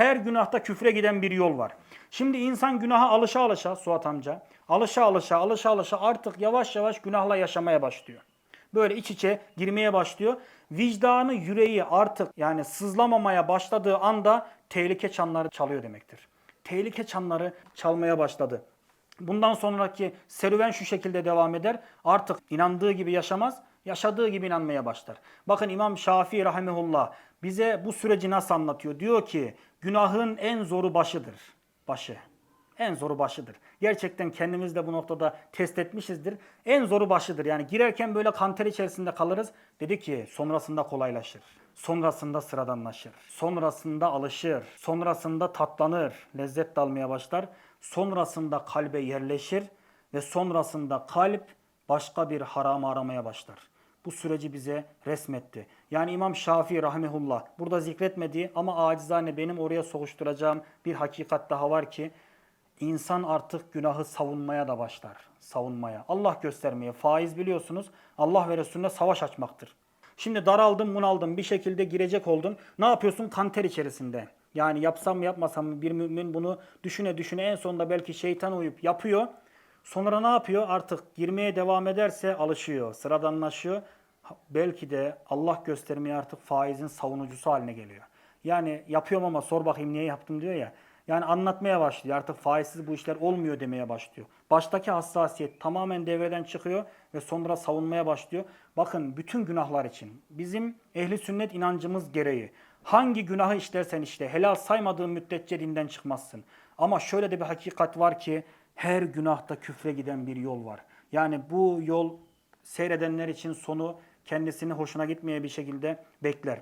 Her günahta küfre giden bir yol var. Şimdi insan günaha alışa alışa Suat amca, alışa alışa alışa alışa artık yavaş yavaş günahla yaşamaya başlıyor. Böyle iç içe girmeye başlıyor. Vicdanı, yüreği artık yani sızlamamaya başladığı anda tehlike çanları çalıyor demektir. Tehlike çanları çalmaya başladı. Bundan sonraki serüven şu şekilde devam eder. Artık inandığı gibi yaşamaz, yaşadığı gibi inanmaya başlar. Bakın İmam Şafii rahimehullah bize bu süreci nasıl anlatıyor? Diyor ki günahın en zoru başıdır. Başı. En zoru başıdır. Gerçekten kendimiz de bu noktada test etmişizdir. En zoru başıdır. Yani girerken böyle kanter içerisinde kalırız. Dedi ki sonrasında kolaylaşır. Sonrasında sıradanlaşır. Sonrasında alışır. Sonrasında tatlanır. Lezzet dalmaya başlar. Sonrasında kalbe yerleşir. Ve sonrasında kalp başka bir haramı aramaya başlar. Bu süreci bize resmetti. Yani İmam Şafii rahimehullah burada zikretmediği ama acizane benim oraya sokuşturacağım bir hakikat daha var ki İnsan artık günahı savunmaya da başlar. Savunmaya. Allah göstermeye. Faiz biliyorsunuz Allah ve Resulüne savaş açmaktır. Şimdi daraldın, bunaldın, bir şekilde girecek oldun. Ne yapıyorsun? Kanter içerisinde. Yani yapsam mı yapmasam mı bir mümin bunu düşüne düşüne en sonunda belki şeytan uyup yapıyor. Sonra ne yapıyor? Artık girmeye devam ederse alışıyor, sıradanlaşıyor. Belki de Allah göstermeye artık faizin savunucusu haline geliyor. Yani yapıyorum ama sor bakayım niye yaptım diyor ya. Yani anlatmaya başlıyor. Artık faizsiz bu işler olmuyor demeye başlıyor. Baştaki hassasiyet tamamen devreden çıkıyor ve sonra savunmaya başlıyor. Bakın bütün günahlar için bizim ehli sünnet inancımız gereği hangi günahı işlersen işte helal saymadığın müddetçe dinden çıkmazsın. Ama şöyle de bir hakikat var ki her günahta küfre giden bir yol var. Yani bu yol seyredenler için sonu kendisini hoşuna gitmeye bir şekilde bekler.